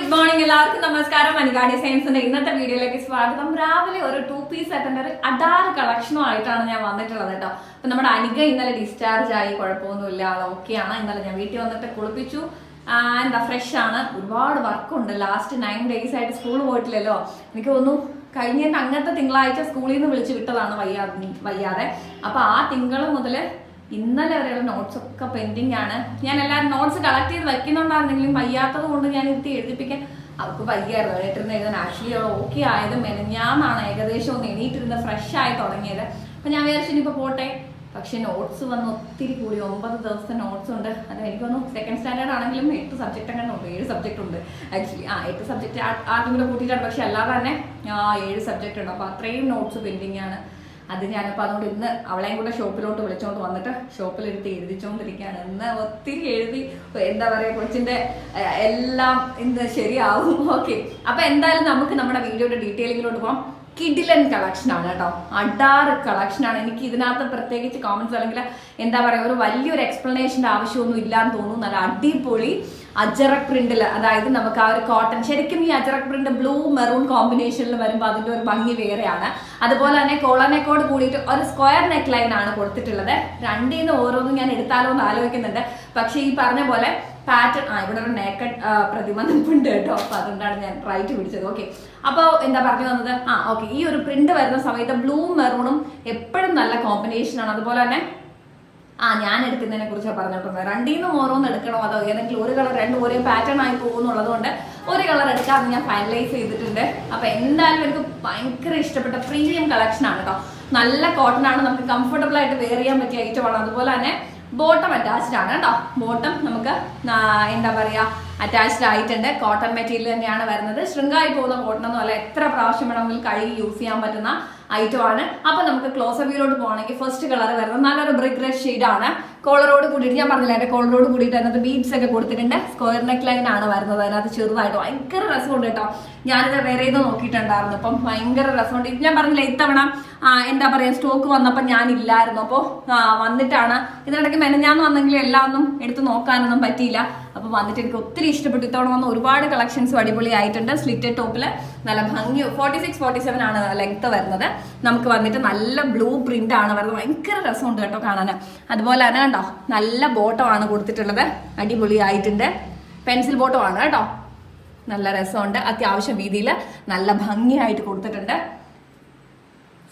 Good morning എല്ലാവർക്കും നമസ്കാരം. മനികാടി സയൻസിന്റെ ഇന്നത്തെ വീഡിയോയിലേക്ക് സ്വാഗതം. രാവിലെ ഒരു ടു പീസ് സെറ്റിന്റെ ഒരു അഡാറ് കളക്ഷനും ആയിട്ടാണ് ഞാൻ വന്നിട്ടുള്ളത് കേട്ടോ. അപ്പൊ നമ്മുടെ അനിക ഇന്നലെ ഡിസ്ചാർജ് ആയി കുഴപ്പമൊന്നുമില്ല. അത് ഓക്കെയാണ് ഇന്നലെ ഞാൻ വീട്ടിൽ വന്നിട്ട് കുളിപ്പിച്ചു. എന്താ ഫ്രഷ് ആണ്. ഒരുപാട് വർക്കുണ്ട് ലാസ്റ്റ് നയൻ ഡേയ്സ് ആയിട്ട് സ്കൂൾ പോയിട്ടില്ലല്ലോ. എനിക്ക് തോന്നുന്നു കഴിഞ്ഞ അങ്ങനത്തെ തിങ്കളാഴ്ച സ്കൂളിൽ നിന്ന് വിളിച്ച് വിട്ടതാണ് വയ്യാ വയ്യാതെ. അപ്പൊ ആ തിങ്കൾ മുതൽ ഇന്നലെ വരെയുള്ള നോട്ട്സ് ഒക്കെ പെൻഡിങ് ആണ്. ഞാൻ എല്ലാവരും നോട്ട്സ് കളക്ട് ചെയ്ത് വെക്കുന്നുണ്ടായിരുന്നെങ്കിലും വയ്യാത്തത് കൊണ്ട് ഞാൻ ഇരുത്തി എഴുതിപ്പിക്കാൻ അവർക്ക് വയ്യായിരുന്നു. എഴുതിയിരുന്ന എഴുതാൻ ആക്ച്വലി അവൾ ഓക്കെ ആയത് മെനഞ്ഞാന്നാണ് ഏകദേശം ഒന്ന് എണീറ്റിരുന്ന് ഫ്രഷ് ആയി തുടങ്ങിയത്. അപ്പൊ ഞാൻ വിചാരിച്ചു ഇനിയിപ്പോ പോട്ടെ. പക്ഷെ നോട്ട്സ് വന്ന് ഒത്തിരി കൂടി ഒമ്പത് ദിവസത്തെ നോട്ട്സ് ഉണ്ട്. അത് എനിക്കൊന്ന് സെക്കൻഡ് സ്റ്റാൻഡേർഡ് ആണെങ്കിലും എട്ട് സബ്ജക്റ്റ് അങ്ങനെ ഉണ്ട് ഏഴ് സബ്ജക്റ്റ് ഉണ്ട്. ആക്ച്വലി ആ എട്ട് സബ്ജക്റ്റ് ആദ്യം കൂടെ കൂട്ടിയിട്ടാണ് പക്ഷെ അല്ലാതെ തന്നെ ഏഴ് സബ്ജക്റ്റ് ഉണ്ട്. അപ്പൊ അത്രയും നോട്ട്സ് പെൻഡിങ് ആണ്. അത് ഞാനിപ്പോൾ അതുകൊണ്ട് ഇന്ന് അവളെയും കൂടെ ഷോപ്പിലോട്ട് വിളിച്ചോണ്ട് വന്നിട്ട് ഷോപ്പിലെടുത്ത് എഴുതിച്ചോണ്ടിരിക്കുകയാണ് ഇന്ന് ഒത്തിരി എഴുതി എന്താ പറയുക കൊച്ചിന്റെ എല്ലാം ഇന്ന് ശരിയാവും. ഓക്കെ. അപ്പം എന്തായാലും നമുക്ക് നമ്മുടെ വീഡിയോയുടെ ഡീറ്റെയിലിങ്ങിലോട്ട് പോകാം കിഡിലൻ കളക്ഷൻ ആണ് കേട്ടോ. അഡാറ് കളക്ഷൻ ആണ്. എനിക്ക് ഇതിനകത്ത് പ്രത്യേകിച്ച് കോമൻസ് അല്ലെങ്കിൽ എന്താ പറയുക ഒരു വലിയൊരു എക്സ്പ്ലനേഷന്റെ ആവശ്യമൊന്നും ഇല്ലാന്ന് തോന്നുന്നു. നല്ല അടിപൊളി അജറക് പ്രിന്റിൽ അതായത് നമുക്ക് ആ ഒരു കോട്ടൺ ശരിക്കും ഈ അജറക് പ്രിന്റ് ബ്ലൂ മെറൂൺ കോമ്പിനേഷനിൽ വരുമ്പോൾ അതിന്റെ ഒരു ഭംഗി വേറെയാണ്. അതുപോലെ തന്നെ കോളനെക്കോട് കൂടിയിട്ട് ഒരു സ്ക്വയർ നെക്ക് ലൈൻ ആണ് കൊടുത്തിട്ടുള്ളത്. രണ്ടിൽ നിന്ന് ഓരോന്നും ഞാൻ എടുത്താലോ എന്ന് ആലോചിക്കുന്നുണ്ട്. പക്ഷേ ഈ പറഞ്ഞ പോലെ പാറ്റേൺ ആ ഇവിടെ ഒരു നേക്കഡ് പ്രതിമ നിൽപ്പുണ്ട് കേട്ടോ. അപ്പൊ അതുകൊണ്ടാണ് ഞാൻ റൈറ്റ് പിടിച്ചത് ഓക്കെ അപ്പോൾ എന്താ പറഞ്ഞു വന്നത്? ആ ഓക്കെ ഈ ഒരു പ്രിന്റ് വരുന്ന സമയത്ത് ബ്ലൂ മെറൂണും എപ്പോഴും നല്ല കോമ്പിനേഷൻ ആണ്. അതുപോലെ തന്നെ ആ ഞാൻ എടുക്കുന്നതിനെ കുറിച്ചാണ് പറഞ്ഞിട്ടുള്ളത്. രണ്ടിൽ നിന്നും ഓരോന്ന് എടുക്കണോ? അതോ ഏതെങ്കിലും ഒരു കളർ രണ്ടും ഒരേ പാറ്റേൺ ആയി പോകുന്നുള്ളത് കൊണ്ട് ഒരു കളർ എടുക്കാമെന്ന് ഞാൻ ഫൈനലൈസ് ചെയ്തിട്ടുണ്ട്. അപ്പൊ എന്തായാലും എനിക്ക് ഭയങ്കര ഇഷ്ടപ്പെട്ട പ്രീമിയം കളക്ഷൻ ആണ് കേട്ടോ. നല്ല കോട്ടൺ ആണ്. നമുക്ക് കംഫർട്ടബിൾ ആയിട്ട് വെയർ ചെയ്യാൻ പറ്റിയ ഐറ്റം ആണ്. അതുപോലെ തന്നെ ബോട്ടം അറ്റാച്ച്ഡ് ആണ് കേട്ടോ. ബോട്ടം നമുക്ക് എന്താ പറയുക അറ്റാച്ച്ഡ് ആയിട്ടുണ്ട്. കോട്ടൺ മെറ്റീരിയൽ തന്നെയാണ് വരുന്നത്. ശൃംഗായി പോകുന്ന കോട്ടൺ എന്ന് അല്ല. എത്ര പ്രാവശ്യം വേണമെങ്കിലും കഴുകി യൂസ് ചെയ്യാൻ പറ്റുന്ന ഐറ്റം ആണ്. അപ്പൊ നമുക്ക് ക്ലോസ് വ്യൂലോട്ട് പോകണമെങ്കിൽ ഫസ്റ്റ് കളർ വരുന്നത് നല്ലൊരു ബ്രിക്ക് റെഡ് ആണ്. കോളറോട് കൂടിയിട്ട് ഞാൻ പറഞ്ഞില്ല എന്റെ കോളറോട് കൂടിയിട്ട് അതിനകത്ത് ബീഡ്സ് ഒക്കെ കൊടുത്തിട്ടുണ്ട്. സ്ക്വയർ നെക്ക് ലൈൻ ആണ് വരുന്നത്. അതിനകത്ത് ചെറുതായിട്ട് ഭയങ്കര രസമുണ്ട് കേട്ടോ. ഞാനിത് വേറെ ഇത് നോക്കിയിട്ടുണ്ടായിരുന്നു. അപ്പം ഭയങ്കര രസമുണ്ട്. ഞാൻ പറഞ്ഞില്ല ഇത്തവണ എന്താ പറയാ സ്റ്റോക്ക് വന്നപ്പോൾ ഞാനില്ലായിരുന്നു. അപ്പോൾ വന്നിട്ടാണ്. ഇതിനിടയ്ക്ക് മെനഞ്ഞാന്ന് വന്നെങ്കിലും എല്ലാം ഒന്നും എടുത്ത് നോക്കാനൊന്നും പറ്റിയില്ല. അപ്പോൾ വന്നിട്ട് എനിക്ക് ഒത്തിരി ഇഷ്ടപ്പെട്ടു. ഇത്തവണ വന്ന ഒരുപാട് കളക്ഷൻസ് അടിപൊളി ആയിട്ടുണ്ട് സ്ലിറ്റഡ് ടോപ്പിൽ നല്ല ഭംഗി. ഫോർട്ടി സിക്സ് ഫോർട്ടി സെവൻ ആണ് ലെങ്ത് വരുന്നത്. നമുക്ക് വന്നിട്ട് നല്ല ബ്ലൂ പ്രിന്റ് ആണ് വരുന്നത്. ഭയങ്കര രസമുണ്ട് കേട്ടോ കാണാൻ അതുപോലെ തന്നെ കണ്ടോ? നല്ല ബോട്ടമാണ് കൊടുത്തിട്ടുള്ളത്. അടിപൊളിയായിട്ടുണ്ട്. പെൻസിൽ ബോട്ടമാണ് കേട്ടോ. നല്ല രസമുണ്ട്. അത്യാവശ്യം രീതിയിൽ നല്ല ഭംഗിയായിട്ട് കൊടുത്തിട്ടുണ്ട്.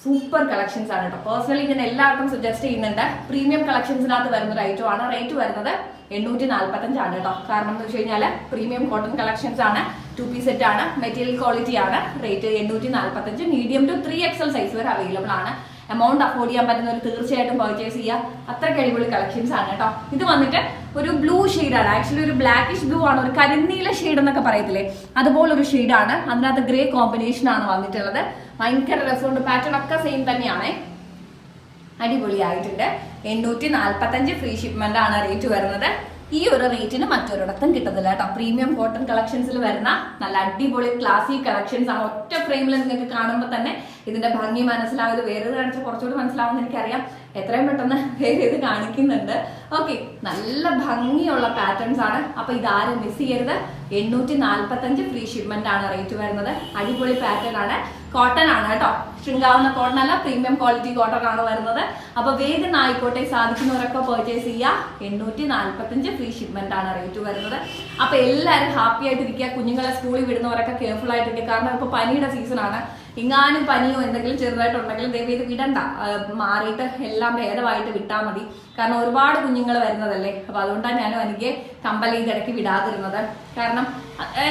സൂപ്പർ കളക്ഷൻസ് ആണ് കേട്ടോ. പേഴ്സണലി ഞാൻ എല്ലാവർക്കും സജസ്റ്റ് ചെയ്യുന്നുണ്ട്. പ്രീമിയം കളക്ഷൻസിനകത്ത് വരുന്ന ഒരു ഐറ്റം ആണ്. റേറ്റ് വരുന്നത് എണ്ണൂറ്റി നാൽപ്പത്തഞ്ചാണ് കേട്ടോ. കാരണം എന്ന് വെച്ച് കഴിഞ്ഞാൽ പ്രീമിയം കോട്ടൺ കളക്ഷൻസ് ആണ്. ടു പീസ് സെറ്റ് ആണ്. മെറ്റീരിയൽ ക്വാളിറ്റി ആണ്. റേറ്റ് എണ്ണൂറ്റി നാല്പത്തഞ്ച് medium to three XL size വരെ അവൈലബിൾ ആണ്. എമൗണ്ട് അഫോർഡ് ചെയ്യാൻ പറ്റുന്നവർ തീർച്ചയായിട്ടും പർച്ചേസ് ചെയ്യുക. അത്ര അടിപൊളി കളക്ഷൻസ് ആണ് കേട്ടോ. ഇത് വന്നിട്ട് ഒരു ബ്ലൂ ആണ്. ആക്ച്വലി ഒരു ബ്ലാക്കിഷ് ബ്ലൂ ആണ്. ഒരു കരിനീല ഷെയ്ഡ് എന്നൊക്കെ പറയത്തില്ലേ? അതുപോലൊരു ആണ്. അതിനകത്ത് ഗ്രേ കോമ്പിനേഷൻ ആണ് വന്നിട്ടുള്ളത്. ഭയങ്കര രസമുണ്ട്. പാറ്റേൺ ഒക്കെ സെയിം തന്നെയാണേ. അടിപൊളിയായിട്ടുണ്ട്. എണ്ണൂറ്റി നാല്പത്തഞ്ച് ഫ്രീ ഷിപ്മെന്റ് ആണ് റേറ്റ് വരുന്നത്. ഈ ഒരു റേറ്റിന് മറ്റൊരിടത്തും കിട്ടത്തില്ല കേട്ടോ. പ്രീമിയം കോട്ടൺ കളക്ഷൻസിൽ വരുന്ന നല്ല അടിപൊളി ക്ലാസിക് കളക്ഷൻസ് ആണ്. ഒറ്റ ഫ്രെയിമിൽ നിങ്ങൾക്ക് കാണുമ്പോൾ തന്നെ ഇതിന്റെ ഭംഗി മനസ്സിലാവുന്നത് വേറെ കാണിച്ചാൽ കുറച്ചുകൂടി മനസ്സിലാവുമെന്ന് എനിക്കറിയാം. എത്രയും പെട്ടെന്ന് വേറെ ഇത് കാണിക്കുന്നുണ്ട്. ഓക്കെ നല്ല ഭംഗിയുള്ള പാറ്റേൺസ് ആണ്. അപ്പൊ ഇതാരും മിസ് ചെയ്യരുത്. എണ്ണൂറ്റി നാല്പത്തഞ്ച് ഫ്രീ ഷിപ്മെന്റ് ആണ് റേറ്റ് വരുന്നത്. അടിപൊളി പാറ്റേൺ ആണ്. കോട്ടൺ ആണ് കേട്ടോ. ശൃംഗാവുന്ന കോട്ടൺ അല്ല പ്രീമിയം ക്വാളിറ്റി കോട്ടൺ ആണ് വരുന്നത്. അപ്പൊ വേഗം ആയിക്കോട്ടെ സാധിക്കുന്നവരൊക്കെ പർച്ചേസ് ചെയ്യുക എണ്ണൂറ്റി നാല്പത്തഞ്ച് ഫ്രീ ഷിപ്മെന്റ് ആണ് റേറ്റ് വരുന്നത്. അപ്പൊ എല്ലാവരും ഹാപ്പി ആയിട്ടിരിക്കുക. കുഞ്ഞുങ്ങളെ സ്കൂളിൽ വിടുന്നവരൊക്കെ കെയർഫുൾ ആയിട്ടിരിക്കുക. കാരണം ഇപ്പൊ പനിയുടെ സീസൺ ആണ്. ഇങ്ങാനും പനിയോ എന്തെങ്കിലും ചെറുതായിട്ടുണ്ടെങ്കിൽ ദയവ് ഇത് വിടണ്ട. മാറിയിട്ട് എല്ലാം ഭേദമായിട്ട് വിട്ടാൽ മതി. കാരണം ഒരുപാട് കുഞ്ഞുങ്ങൾ വരുന്നതല്ലേ? അപ്പൊ അതുകൊണ്ടാണ് ഞാനും എനിക്ക് കമ്പൽ ഇതിടയ്ക്ക് വിടാതിരുന്നത്. കാരണം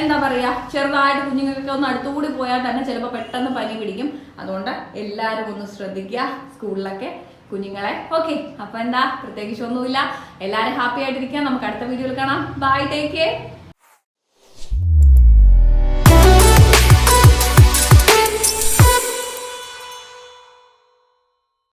എന്താ പറയാ ചെറുതായിട്ട് കുഞ്ഞുങ്ങൾക്ക് ഒന്ന് അടുത്തുകൂടി പോയാൽ തന്നെ ചിലപ്പോൾ പെട്ടെന്ന് പനി പിടിക്കും. അതുകൊണ്ട് എല്ലാവരും ഒന്ന് ശ്രദ്ധിക്കുക സ്കൂളിലൊക്കെ കുഞ്ഞുങ്ങളെ. ഓക്കെ അപ്പൊ എന്താ പ്രത്യേകിച്ച് ഒന്നുമില്ല. എല്ലാവരും ഹാപ്പി ആയിട്ടിരിക്കുക. നമുക്ക് അടുത്ത വീഡിയോയിൽ കാണാം. Bye take care